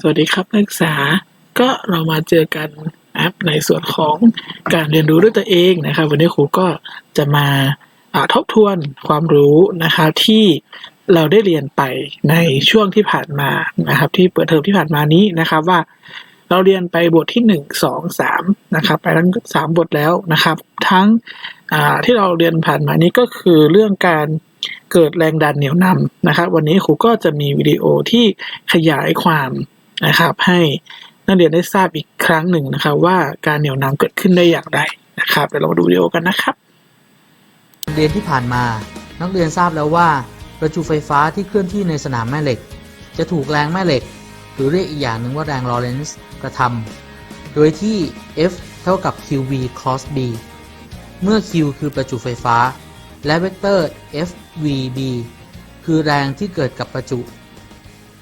สวัสดีครับนักศึกษา ก็เรามาเจอกันนะครับในส่วนของการเรียนรู้ด้วยตัวเองนะครับ วันนี้ครูก็จะมาทบทวนความรู้นะครับที่เราได้เรียนไปในช่วงที่ผ่านมานะครับ ที่เปิดเทอมที่ผ่านมานี้นะครับว่าเราเรียนไปบทที่หนึ่งสองสามนะครับไปทั้งสามบทแล้วนะครับ ทั้งที่เราเรียนผ่านมานี้ก็คือเรื่องการเกิดแรงดันเหนี่ยวนำนะครับ วันนี้ครูก็จะมีวิดีโอที่ขยายความ นะครับ ให้นักเรียนได้ทราบอีกครั้งหนึ่งนะครับ ว่าการเหนี่ยวนำเกิดขึ้นได้อย่างไรนะครับเดี๋ยวเรามาดูวิดีโอกันนะครับ เรียนที่ผ่านมา นักเรียนทราบแล้วว่าประจุไฟฟ้าที่เคลื่อนที่ในสนามแม่เหล็ก จะถูกแรงแม่เหล็ก หรือเรียกอีกอย่างหนึ่งว่าแรงลอเรนซ์กระทำโดยที่ F เท่ากับ qv cos b เมื่อ q คือประจุไฟฟ้า และเวกเตอร์ FVB คือแรงที่เกิดกับประจุ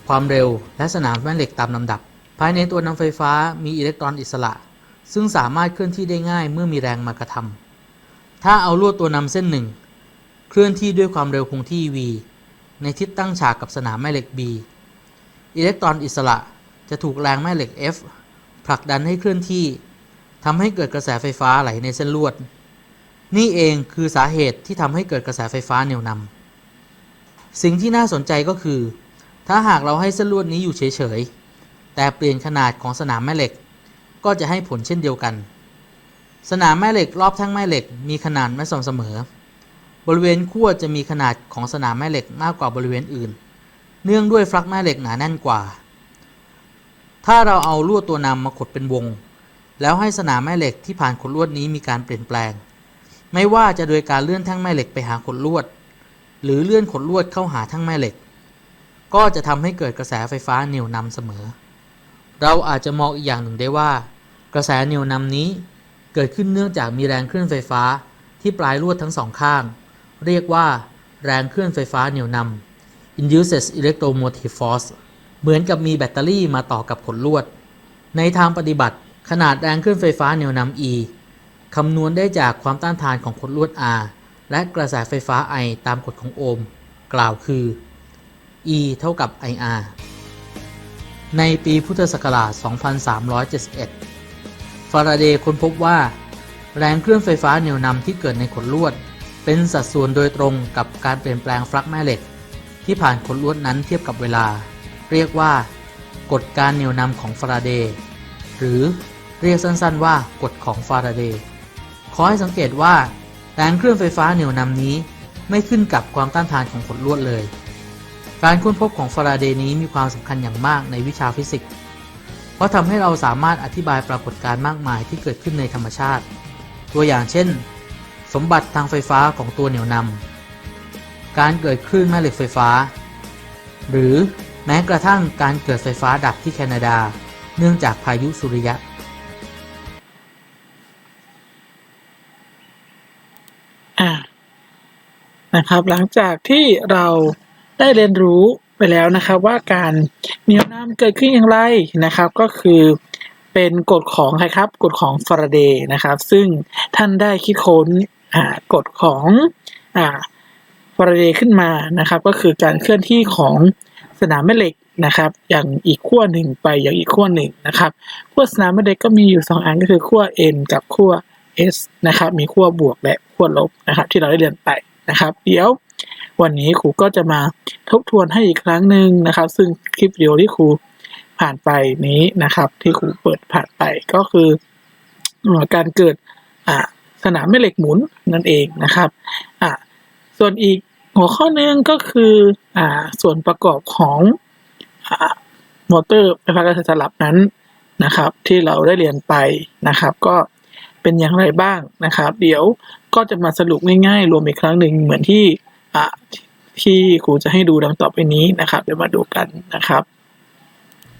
ความเร็ว และสนามแม่เหล็กตามลำดับ ภายในตัวนำไฟฟ้ามีอิเล็กตรอนอิสระ ซึ่งสามารถเคลื่อนที่ได้ง่ายเมื่อมีแรงมากระทำถ้าเอาลวดตัวนำเส้นหนึ่งเคลื่อนที่ด้วยความเร็วคงที่ v ในทิศตั้งฉากกับสนามแม่เหล็ก b อิเล็กตรอนอิสระจะถูกแรงแม่เหล็ก F ผลักดันให้เคลื่อนที่ทำให้เกิดกระแสไฟฟ้าไหลในเส้นลวด นี่เองคือสาเหตุที่ทำให้เกิดกระแสไฟฟ้าเหนี่ยวนำสิ่งที่น่าสนใจก็คือ ถ้าหากเราให้เส้นลวดนี้อยู่เฉยๆ แต่เปลี่ยนขนาดของสนามแม่เหล็ก ก็จะให้ผลเช่นเดียวกัน สนามแม่เหล็กรอบแท่งแม่เหล็กมีขนาดไม่สม่ำเสมอ บริเวณขั้วจะมีขนาดของสนามแม่เหล็กมากกว่าบริเวณอื่น เนื่องด้วยฟลักแม่เหล็กหนาแน่นกว่า ถ้าเราเอาลวดตัวนำมาขดเป็นวง แล้วให้สนามแม่เหล็กที่ผ่านขดลวดนี้มีการเปลี่ยนแปลง ไม่ว่าจะโดยการเลื่อนแท่งแม่เหล็กไปหาขดลวด หรือเลื่อนขดลวดเข้าหาแท่งแม่เหล็ก ก็จะทำให้เกิดกระแสไฟฟ้าเหนี่ยวนำเสมอ เราอาจจะมองอีกอย่างหนึ่งได้ว่า กระแสเหนี่ยวนำนี้ เกิดขึ้นเนื่องจากมีแรงคลื่นไฟฟ้าที่ปลายลวดทั้งสองข้าง เรียกว่า แรงเคลื่อนไฟฟ้าเหนี่ยวนำ induces electromotive force เหมือนกับมีแบตเตอรี่มาต่อกับขดลวด ในทางปฏิบัติ ขนาดแรงคลื่นไฟฟ้าเหนี่ยวนำ E คำนวณได้จากความต้านทานของขดลวด R และกระแสไฟฟ้า I ตามกฎของโอห์ม กล่าวคือ E เท่ากับ IR ในปีพุทธศักราช 2371 ฟาราเดย์ค้นพบว่า แรงเคลื่อนไฟฟ้าเหนี่ยวนำที่เกิดในขดลวด เป็นสัดส่วนโดยตรงกับการเปลี่ยนแปลงฟลักแม่เหล็ก ที่ผ่านขดลวดนั้นเทียบกับเวลา เรียกว่ากฎการเหนี่ยวนำของฟาราเดย์หรือเรียกสั้นๆว่ากฎของฟาราเดย์ขอให้สังเกตว่าแรงเคลื่อนไฟฟ้าเหนี่ยวนำนี้ไม่ขึ้นกับความต้านทานของขดลวดเลย การค้นพบของฟาราเดย์นี้มีความสำคัญอย่างมากในวิชาฟิสิกส์ เพราะทำให้เราสามารถอธิบายปรากฏการณ์มากมายที่เกิดขึ้นในธรรมชาติ ตัวอย่างเช่น สมบัติทางไฟฟ้าของตัวเหนี่ยวนำการเกิดคลื่นแม่เหล็กไฟฟ้า หรือแม้กระทั่งการเกิดไฟฟ้าดับที่แคนาดา เนื่องจากพายุสุริยะอ่านะครับหลังจากที่เรา ได้เรียนรู้ไปแล้วนะครับว่าการเหนี่ยวนำเกิดขึ้นอย่างไรนะครับ ก็คือเป็นกฎของใครครับกฎของฟาราเดย์นะครับ ซึ่งท่านได้คิดค้นกฎของฟาราเดย์ขึ้นมานะครับ ก็คือการเคลื่อนที่ของสนามแม่เหล็กนะครับ อย่างอีกขั้วหนึ่งไปอย่างอีกขั้วหนึ่งนะครับขั้วสนามแม่เหล็กก็มีอยู่สองอันก็คือขั้ว N กับขั้ว S นะครับ มีขั้วบวกและขั้วลบนะครับ ที่เราได้เรียนไปนะครับ เดี๋ยว วันนี้ครูก็จะมาทบทวนให้อีกครั้งหนึ่งนะครับ ซึ่งคลิปวิดีโอที่ครูผ่านไปนี้นะครับ ที่ครูเปิดผ่านไปก็คือเอ่อการเกิดสนามแม่เหล็กหมุนนั่นเองนะครับส่วนอีกหัวข้อหนึ่งก็คืออส่วนประกอบของอมอเตอร์ไฟฟ้ากระแสสลับนั้นนะครับ ที่เราได้เรียนไปนะครับ ก็เป็นอย่างไรบ้างนะครับ เดี๋ยวก็จะมาสรุปง่ายๆ รวมอีกครั้งหนึ่งเหมือนที่ ที่ครูจะให้ดูดังต่อไปนี้นะครับ เดี๋ยวมาดูกันนะครับ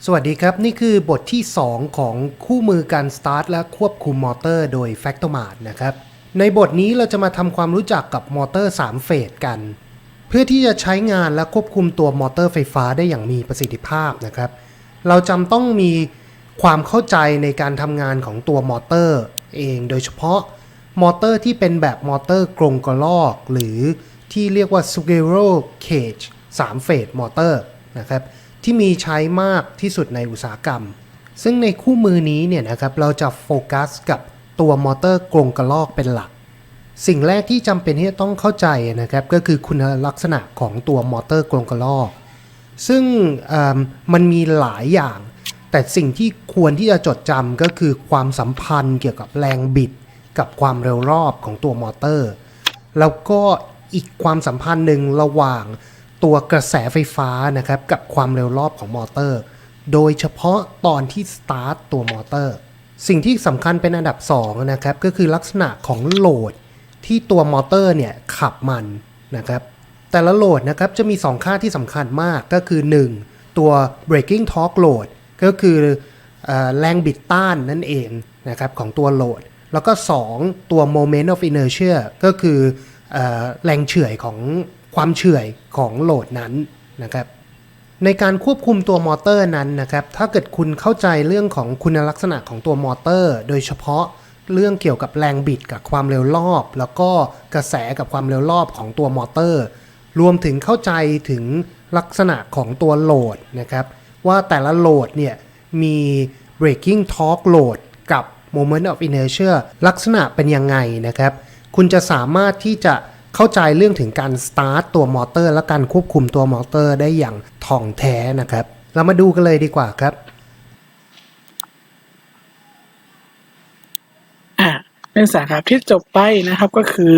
สวัสดีครับ นี่คือบทที่ 2 ของคู่มือการสตาร์ทและควบคุมมอเตอร์โดย f a c t o m a t นะครับ ในบทนี้เราจะมาทำความรู้จักกับมอเตอร์ 3 เฟสกัน เพื่อที่จะใช้งานและควบคุมตัวมอเตอร์ไฟฟ้าได้อย่างมีประสิทธิภาพนะครับ เราจำต้องมีความเข้าใจในการทำงานของตัวมอเตอร์เอง โดยเฉพาะมอเตอร์ที่เป็นแบบมอเตอร์กรงกระลอกหรือ ที่เรียกว่า squirrel cage 3 เฟสมอเตอร์นะครับที่มีใช้มากที่สุดในอุตสาหกรรม ซึ่งในคู่มือนี้เนี่ยนะครับเราจะโฟกัสกับตัวมอเตอร์กรงกระลอกเป็นหลัก สิ่งแรกที่จำเป็นที่จะต้องเข้าใจนะครับก็คือคุณลักษณะของตัวมอเตอร์กรงกระลอก ซึ่งมันมีหลายอย่าง แต่สิ่งที่ควรที่จะจดจำก็คือความสัมพันธ์เกี่ยวกับแรงบิด กับความเร็วรอบของตัวมอเตอร์ แล้วก็ อีกความสัมพันธ์หนึ่งระหว่างตัวกระแสไฟฟ้านะครับกับความเร็วรอบของมอเตอร์ โดยเฉพาะตอนที่สตาร์ทตัวมอเตอร์ สิ่งที่สำคัญเป็นอันดับ2นะครับก็คือลักษณะของโหลดที่ตัวมอเตอร์เนี่ยขับมันนะครับแต่ละโหลดนะครับจะมี 2 ค่าที่สำคัญมากก็คือ 1 ตัว breaking torque load ก็คืออแรงบิดต้านนั่นเองนะครับของตัวโหลด แล้วก็ 2 ตัว moment of inertia ก็คือ แรงเฉื่อยของความเฉื่อยของโหลดนั้นนะครับในการควบคุมตัวมอเตอร์นั้นนะครับ ถ้าเกิดคุณเข้าใจเรื่องของคุณลักษณะของตัวมอเตอร์ โดยเฉพาะเรื่องเกี่ยวกับแรงบิดกับความเร็วรอบ แล้วก็กระแสกับความเร็วรอบของตัวมอเตอร์ รวมถึงเข้าใจถึงลักษณะของตัวโหลดนะครับ ว่าแต่ละโหลดเนี่ยมี breaking torque load กับ moment of inertia ลักษณะเป็นยังไงนะครับ คุณจะสามารถที่จะเข้าใจเรื่องถึงการ start ตัวมอเตอร์และการควบคุมตัวมอเตอร์ได้อย่างถ่องแท้นะครับ เรามาดูกันเลยดีกว่าครับอ่าในสาขาที่จบไปนะครับก็คือ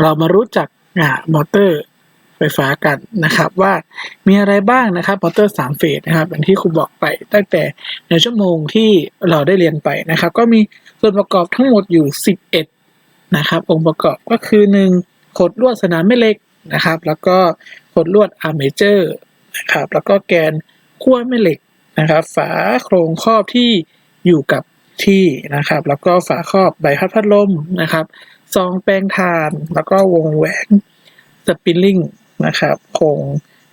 เรามารู้จักอ่ามอเตอร์ไฟฟ้ากันนะครับ ว่ามีอะไรบ้างนะครับมอเตอร์สามเฟสนะครับอย่างที่ครูบอกไปตั้งแต่ในชั่วโมงที่เราได้เรียนไปนะครับ ก็มีส่วนประกอบทั้งหมดอยู่ 11 นะครับ องค์ประกอบก็คือ 1 ขดลวดสนามแม่เหล็กนะครับ แล้วก็ขดลวดอาร์เมเจอร์นะครับแล้วก็แกนขั้วแม่เหล็กนะครับ ฝาโครงครอบที่อยู่กับที่นะครับ แล้วก็ฝาครอบใบพัดพัดลมนะครับซองแปรงทานแล้วก็วงแหวนสปิลลิงนะครับโครง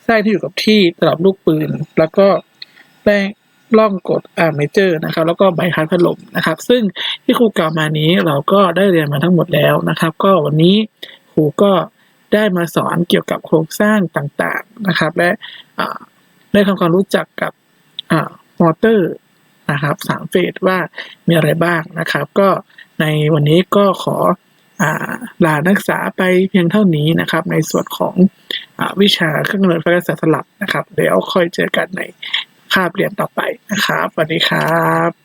ไส้ที่อยู่กับที่ตลับลูกปืน แล้วก็แป้ง ล่องกดอาเมเจอร์นะครับแล้วก็ใบพัดพัดลมนะครับ ซึ่งที่ครูกล่าวมานี้เราก็ได้เรียนมาทั้งหมดแล้วนะครับ ก็วันนี้ครูก็ได้มาสอนเกี่ยวกับโครงสร้างต่างๆนะครับ และได้ทำความรู้จักกับมอเตอร์นะครับสามเฟสว่ามีอะไรบ้างนะครับ ก็ในวันนี้ก็ขออลานักศึกษาไปเพียงเท่านี้นะครับ ในส่วนของอวิชาเครื่องเนิดไฟฟ้าสลับนะครับเดี๋ยวค่อยเจอกันใน คาบเรียนต่อไปนะครับสวัสดีครับ